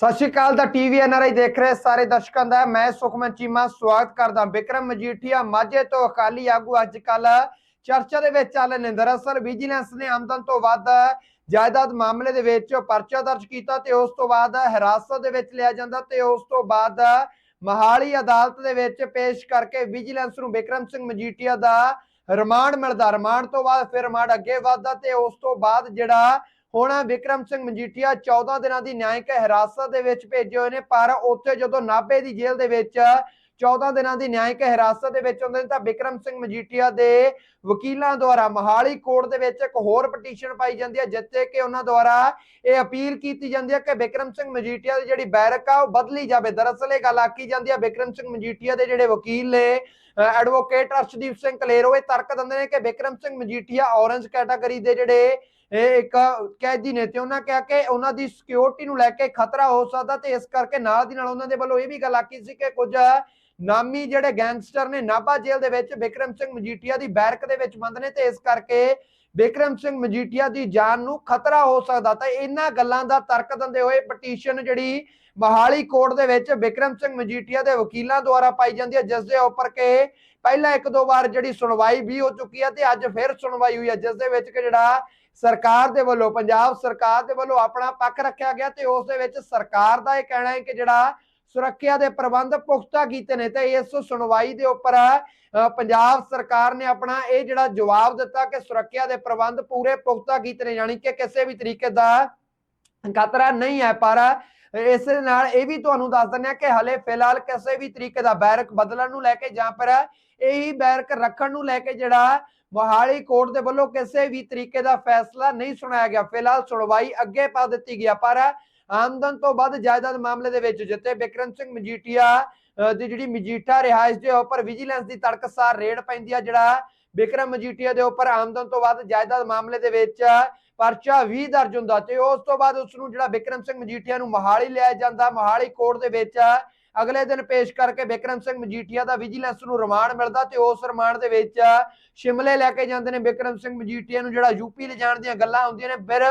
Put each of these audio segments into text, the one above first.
ਸਤਿ ਸ਼੍ਰੀ ਅਕਾਲ ਦਾ TV NRI ਦੇਖ ਰਹੇ ਸਾਰੇ ਦਰਸ਼ਕਾਂ ਦਾ। ਮੈਂ ਸੁਖਮਨ ਚੀਮਾ, ਸਵਾਗਤ ਕਰਦਾ ਵਿਕਰਮ ਮਜੀਠੀਆ, ਮਾਝੇ ਤੋਂ ਅਕਾਲੀ ਆਗੂ ਅੱਜ ਕੱਲ ਚਰਚਾ ਦੇ ਵਿੱਚ ਚੱਲ ਨੇ ਦਰਅਸਲ ਵਿਜੀਲੈਂਸ ਨੇ ਆਮਦਨ ਤੋਂ ਵੱਧ ਜਾਇਦਾਦ ਮਾਮਲੇ ਦੇ ਵਿੱਚ ਪਰਚਾ ਦਰਜ ਕੀਤਾ ਤੇ ਉਸ ਤੋਂ ਬਾਅਦ ਹਿਰਾਸਤ ਦੇ ਵਿੱਚ ਲਿਆ ਜਾਂਦਾ ਤੇ ਉਸ ਤੋਂ ਬਾਅਦ ਮਹਾਲੀ ਅਦਾਲਤ ਦੇ ਵਿੱਚ ਪੇਸ਼ ਕਰਕੇ ਵਿਜੀਲੈਂਸ ਨੂੰ ਬਿਕਰਮ ਸਿੰਘ ਮਜੀਠੀਆ ਦਾ ਰਿਮਾਂਡ ਮਿਲਦਾ। ਰਿਮਾਂਡ ਤੋਂ ਬਾਅਦ ਫਿਰ ਰਿਮਾਂਡ ਅੱਗੇ ਵਧਦਾ ਤੇ ਉਸ ਤੋਂ ਬਾਅਦ ਜਿਹੜਾ ਹੁਣ ਵਿਕਰਮ ਸਿੰਘ ਮਜੀਠੀਆ 14 ਦਿਨਾਂ ਦੀ ਨਿਆਂਇਕ ਹਿਰਾਸਤ ਦੇ ਵਿੱਚ ਭੇਜੇ ਹੋਏ ਨੇ, ਪਰ ਉੱਥੇ ਜਦੋਂ ਨਾਭੇ ਦੀ ਜੇਲ੍ਹ ਦੇ ਵਿੱਚ 14 ਦਿਨਾਂ ਦੀ ਨਿਆਂਇਕ ਹਿਰਾਸਤ ਦੇ ਵਿੱਚ ਹੁੰਦੇ ਨੇ, ਤਾਂ ਵਿਕਰਮ ਸਿੰਘ ਮਜੀਠੀਆ ਦੇ ਵਕੀਲਾਂ ਦੁਆਰਾ ਮਹਾਲੀ ਕੋਰਟ ਦੇ ਵਿੱਚ ਇੱਕ ਹੋਰ ਪਟੀਸ਼ਨ ਪਾਈ ਜਾਂਦੀ ਹੈ, ਜਿੱਥੇ ਕਿ ਉਹਨਾਂ ਦੁਆਰਾ ਇਹ ਅਪੀਲ ਕੀਤੀ ਜਾਂਦੀ ਹੈ ਕਿ ਵਿਕਰਮ ਸਿੰਘ ਮਜੀਠੀਆ ਦੀ ਜਿਹੜੀ ਬੈਰਕ ਆ, ਉਹ ਬਦਲੀ ਜਾਵੇ। ਦਰਅਸਲ ਇਹ ਗੱਲ ਆਖੀ ਜਾਂਦੀ ਹੈ, ਵਿਕਰਮ ਸਿੰਘ ਮਜੀਠੀਆ ਦੇ ਜਿਹੜੇ ਵਕੀਲ ਨੇ ਐਡਵੋਕੇਟ ਅਰਸ਼ਦੀਪ ਸਿੰਘ ਕਲੇਰੋ, ਇਹ ਤਰਕ ਦਿੰਦੇ ਨੇ ਕਿ ਵਿਕਰਮ ਸਿੰਘ ਮਜੀਠੀਆ ਔਰੰਜ ਕੈਟਾਗਰੀ ਦੇ ਜਿਹੜੇ ਇਹ ਇੱਕ ਕੈਦੀ ਨੇ ਤੇ ਉਹਨਾਂ ਕਿਹਾ ਕਿ ਉਹਨਾਂ ਦੀ ਸਿਕਿਉਰਿਟੀ ਨੂੰ ਲੈ ਕੇ ਖਤਰਾ ਹੋ ਸਕਦਾ ਤੇ ਇਸ ਕਰਕੇ ਨਾਲ ਦੀ ਨਾਲ ਉਹਨਾਂ ਦੇ ਵੱਲੋਂ ਇਹ ਵੀ ਗੱਲ ਆਖੀ ਸੀ ਕਿ ਕੁਝ ਨਾਮੀ ਜਿਹੜੇ ਗੈਂਗਸਟਰ ਨੇ ਨਾਭਾ ਜੇਲ੍ਹ ਦੇ ਵਿੱਚ ਵਿਕਰਮ ਸਿੰਘ ਮਜੀਠੀਆ ਦੀ ਬੈਰਕ ਦੇ ਵਿੱਚ ਬੰਦ ਨੇ ਤੇ ਇਸ ਕਰਕੇ ਵਿਕਰਮ ਸਿੰਘ ਮਜੀਠੀਆ ਦੀ ਜਾਨ ਨੂੰ ਖਤਰਾ ਹੋ ਸਕਦਾ ਤਾਂ ਇਹਨਾਂ ਗੱਲਾਂ ਦਾ ਤਰਕ ਦਿੰਦੇ ਹੋਏ ਪਟੀਸ਼ਨ ਜਿਹੜੀ ਮਹਾਲੀ ਕੋਰਟ ਦੇ ਵਿੱਚ ਬਿਕਰਮ ਸਿੰਘ ਮਜੀਠੀਆ ਦੇ ਵਕੀਲਾਂ ਦੁਆਰਾ ਪਾਈ ਜਾਂਦੀ ਹੈ, ਜਿਸ ਦੇ ਉੱਪਰ ਕਿ ਪਹਿਲਾਂ ਇੱਕ ਦੋ ਵਾਰ ਜਿਹੜੀ ਸੁਣਵਾਈ ਵੀ ਹੋ ਚੁੱਕੀ ਹੈ ਤੇ ਅੱਜ ਫਿਰ ਸੁਣਵਾਈ ਹੋਈ ਹੈ, ਜਿਸ ਦੇ ਵਿੱਚ ਕਿ ਜਿਹੜਾ ਸਰਕਾਰ ਦੇ ਵੱਲੋਂ, ਪੰਜਾਬ ਸਰਕਾਰ ਦੇ ਵੱਲੋਂ ਆਪਣਾ ਪੱਖ ਰੱਖਿਆ ਗਿਆ ਤੇ ਉਸ ਦੇ ਵਿੱਚ ਸਰਕਾਰ ਦਾ ਇਹ ਕਹਿਣਾ ਹੈ ਕਿ ਜਿਹੜਾ ਸੁਰੱਖਿਆ ਦੇ ਪ੍ਰਬੰਧ ਪੁਖਤਾ ਕੀਤੇ ਨੇ ਤੇ ਇਸ ਸੁਣਵਾਈ ਦੇ ਉੱਪਰ ਪੰਜਾਬ ਸਰਕਾਰ ਨੇ ਆਪਣਾ ਇਹ ਜਿਹੜਾ ਜਵਾਬ ਦਿੱਤਾ ਕਿ ਸੁਰੱਖਿਆ ਦੇ ਪ੍ਰਬੰਧ ਪੂਰੇ ਪੁਖਤਾ ਕੀਤੇ ਨੇ, ਯਾਨੀ ਕਿ ਕਿਸੇ ਵੀ ਤਰੀਕੇ ਦਾ ਖਤਰਾ ਨਹੀਂ ਹੈ, ਪਰ ਇਸ ਦੇ ਨਾਲ ਇਹ ਵੀ ਤੁਹਾਨੂੰ ਦੱਸ ਦਿੰਦੇ ਆ ਕਿ ਹਲੇ ਫਿਲਹਾਲ ਕਿਸੇ ਵੀ ਤਰੀਕੇ ਦਾ ਬੈਰਕ ਬਦਲਣ ਨੂੰ ਲੈ ਕੇ ਜਾਂ ਫਿਰ ਇਹੀ ਬੈਰਕ ਰੱਖਣ ਨੂੰ ਲੈ ਕੇ ਜਿਹੜਾ ਮੋਹਾਲੀ ਕੋਰਟ ਦੇ ਵੱਲੋਂ ਕਿਸੇ ਵੀ ਤਰੀਕੇ ਦਾ ਫੈਸਲਾ ਨਹੀਂ ਸੁਣਾਇਆ ਗਿਆ। ਫਿਲਹਾਲ ਸੁਣਵਾਈ ਅੱਗੇ ਪਾ ਦਿੱਤੀ ਗਿਆ ਪਰ ਆਮਦਨ ਤੋਂ ਵੱਧ ਜਾਇਦਾਦ ਮਾਮਲੇ ਦੇ ਵਿੱਚ ਜਿੱਤੇ ਵਿਕਰਮ ਸਿੰਘ ਮਜੀਠੀਆ ਦੀ ਜਿਹੜੀ ਮਜੀਠਾ ਰਿਹਾਇਸ਼ ਦੇ ਉੱਪਰ ਵਿਜੀਲੈਂਸ ਦੀ ਤੜਕਸਾਰ ਰੇਡ ਪੈਂਦੀ ਆ, ਜਿਹੜਾ ਬਿਕਰਮ ਮਜੀਠੀਆ ਦੇ ਉੱਪਰ ਆਮਦਨ ਤੋਂ ਵੱਧ ਜਾਇਦਾਦ ਮਾਮਲੇ ਦੇ ਵਿੱਚ ਪਰਚਾ 20 ਦਰਜ ਹੁੰਦਾ ਤੇ ਉਸ ਤੋਂ ਬਾਅਦ ਉਸ ਨੂੰ ਜਿਹੜਾ ਬਿਕਰਮ ਸਿੰਘ ਮਜੀਠੀਆ ਨੂੰ ਮੋਹਾਲੀ ਲਿਆ ਜਾਂਦਾ। ਮੋਹਾਲੀ ਕੋਰਟ ਦੇ ਵਿੱਚ ਅਗਲੇ ਦਿਨ ਪੇਸ਼ ਕਰਕੇ ਵਿਕਰਮ ਸਿੰਘ ਮਜੀਠੀਆ ਦਾ ਵਿਜੀਲੈਂਸ ਨੂੰ ਰਿਮਾਂਡ ਮਿਲਦਾ ਤੇ ਉਸ ਰਿਮਾਂਡ ਦੇ ਵਿੱਚ ਸ਼ਿਮਲੇ ਲੈ ਕੇ ਜਾਂਦੇ ਨੇ ਬਿਕਰਮ ਸਿੰਘ ਮਜੀਠੀਆ ਨੂੰ, ਜਿਹੜਾ ਯੂਪੀ ਲਿਜਾਣ ਦੀਆਂ ਗੱਲਾਂ ਹੁੰਦੀਆਂ ਨੇ, ਫਿਰ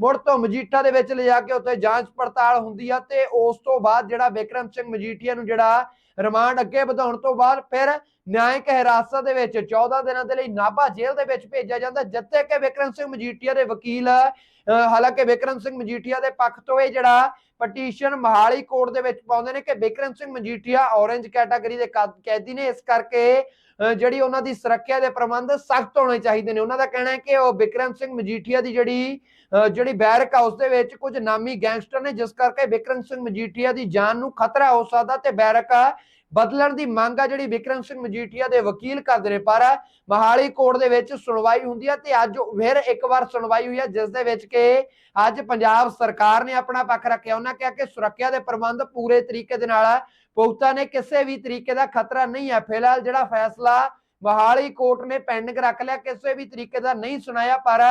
ਮੁੜ ਤੋਂ ਮਜੀਠਾ ਦੇ ਵਿੱਚ ਲਿਜਾ ਕੇ ਉੱਥੇ ਜਾਂਚ ਪੜਤਾਲ ਹੁੰਦੀ ਆ ਤੇ ਉਸ ਤੋਂ ਬਾਅਦ ਜਿਹੜਾ ਬਿਕਰਮ ਸਿੰਘ ਮਜੀਠੀਆ ਨੂੰ ਜਿਹੜਾ ਰਿਮਾਂਡ ਅੱਗੇ ਵਧਾਉਣ ਤੋਂ ਬਾਅਦ ਫਿਰ ਨਿਆਇਕ ਹਿਰਾਸਤ ਦੇ ਵਿੱਚ 14 ਦਿਨਾਂ ਦੇ ਲਈ ਨਾਭਾ ਜੇਲ੍ਹ ਦੇ ਵਿੱਚ ਭੇਜਿਆ ਜਾਂਦਾ। ਜਿੱਥੇ ਕਿ ਵਿਕਰਮ ਸਿੰਘ ਮਜੀਠੀਆ ਦੇ ਵਕੀਲ ਹਾਲਾਂਕਿ ਵਿਕਰਮ ਸਿੰਘ ਮਜੀਠੀਆ ਦੇ ਪੱਖ ਤੋਂ ਇਹ ਜਿਹੜਾ ਪਟੀਸ਼ਨ ਮਹਾਲੀ ਕੋਰਟ ਦੇ ਵਿੱਚ ਪਾਉਂਦੇ ਨੇ ਕਿ ਵਿਕਰਮ ਸਿੰਘ ਮਜੀਠੀਆ ਔਰੰਜ ਕੈਟਾਗਰੀ ਦੇ ਕੈਦੀ ਨੇ। ਇਸ ਕਰਕੇ ਜਿਹੜੀ ਉਹਨਾਂ ਦੀ ਸੁਰੱਖਿਆ ਦੇ ਪ੍ਰਬੰਧ ਸਖਤ ਹੋਣੇ ਚਾਹੀਦੇ ਨੇ। ਉਹਨਾਂ ਦਾ ਕਹਿਣਾ ਹੈ ਕਿ ਉਹ ਵਿਕਰਮ ਸਿੰਘ ਮਜੀਠੀਆ ਦੀ ਜਿਹੜੀ ਜਿਹੜੀ ਬੈਰਕ ਆ ਉਸ ਦੇ ਵਿੱਚ ਕੁਝ ਨਾਮੀ ਗੈਂਗਸਟਰ ਨੇ, ਜਿਸ ਕਰਕੇ ਵਿਕਰਮ ਸਿੰਘ ਮਜੀਠੀਆ ਦੀ ਜਾਨ ਨੂੰ ਖਤਰਾ ਹੋ ਸਕਦਾ ਤੇ ਬੈਰਕ ਬਦਲਣ ਦੀ ਮੰਗ ਆ ਜਿਹੜੀ ਵਿਕਰਮ ਸਿੰਘ ਮਜੀਠੀਆ ਦੇ ਵਕੀਲ ਕਰਦੇ ਨੇ, ਪਰ ਮਹਾਲੀ ਕੋਰਟ ਦੇ ਵਿੱਚ ਸੁਣਵਾਈ ਹੁੰਦੀ ਹੈ ਤੇ ਅੱਜ ਫਿਰ ਇੱਕ ਵਾਰ ਸੁਣਵਾਈ ਹੋਈ ਹੈ ਜਿਸ ਦੇ ਵਿੱਚ ਕਿ ਅੱਜ ਪੰਜਾਬ ਸਰਕਾਰ ਨੇ ਆਪਣਾ ਪੱਖ ਰੱਖਿਆ। ਉਹਨਾਂ ਕਿਹਾ ਕਿ ਸੁਰੱਖਿਆ ਦੇ ਪ੍ਰਬੰਧ ਪੂਰੇ ਤਰੀਕੇ ਦੇ ਨਾਲ ਪੁਖਤਾ ਨੇ ਕਿਸੇ ਵੀ ਤਰੀਕੇ ਦਾ ਖਤਰਾ ਨਹੀਂ ਹੈ ਫਿਲਹਾਲ ਜਿਹੜਾ ਫੈਸਲਾ ਮਹਾਲੀ ਕੋਰਟ ਨੇ ਪੈਂਡਿੰਗ ਰੱਖ ਲਿਆ, ਕਿਸੇ ਵੀ ਤਰੀਕੇ ਦਾ ਨਹੀਂ ਸੁਣਾਇਆ, ਪਰ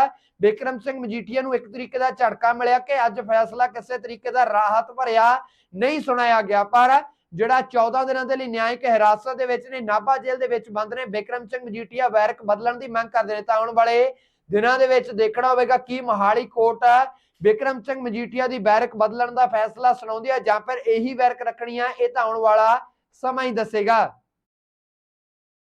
ਬਿਕਰਮ ਸਿੰਘ ਮਜੀਠੀਆ ਨੂੰ ਇੱਕ ਤਰੀਕੇ ਦਾ ਝਟਕਾ ਮਿਲਿਆ ਕਿ ਅੱਜ ਫੈਸਲਾ ਕਿਸੇ ਤਰੀਕੇ ਦਾ ਰਾਹਤ ਭਰਿਆ ਨਹੀਂ ਸੁਣਾਇਆ ਗਿਆ। ਪਰ ਜਿਹੜਾ 14 ਦਿਨਾਂ ਦੇ ਲਈ ਨਿਆਇਕ ਹਿਰਾਸਤ ਦੇ ਵਿੱਚ ਨੇ, ਨਾਭਾ ਜੇਲ੍ਹ ਦੇ ਵਿੱਚ ਬੰਦ ਨੇ, ਬਿਕਰਮ ਸਿੰਘ ਮਜੀਠੀਆ ਵੈਰਕ ਬਦਲਣ ਦੀ ਮੰਗ ਕਰਦੇ ਨੇ। ਤਾਂ ਆਉਣ ਵਾਲੇ ਦਿਨਾਂ ਦੇ ਵਿੱਚ ਦੇਖਣਾ ਹੋਵੇਗਾ ਕੀ ਮਹਾਲੀ ਕੋਰਟ ਬਿਕਰਮ ਸਿੰਘ ਮਜੀਠੀਆ ਦੀ ਬੈਰਕ ਬਦਲਣ ਦਾ ਫੈਸਲਾ ਸੁਣਾਉਂਦੀ ਹੈ ਜਾਂ ਫਿਰ ਇਹੀ ਬੈਰਕ ਰੱਖਣੀ ਹੈ ਇਹ ਤਾਂ ਆਉਣ ਵਾਲਾ ਸਮਾਂ ਹੀ ਦੱਸੇਗਾ।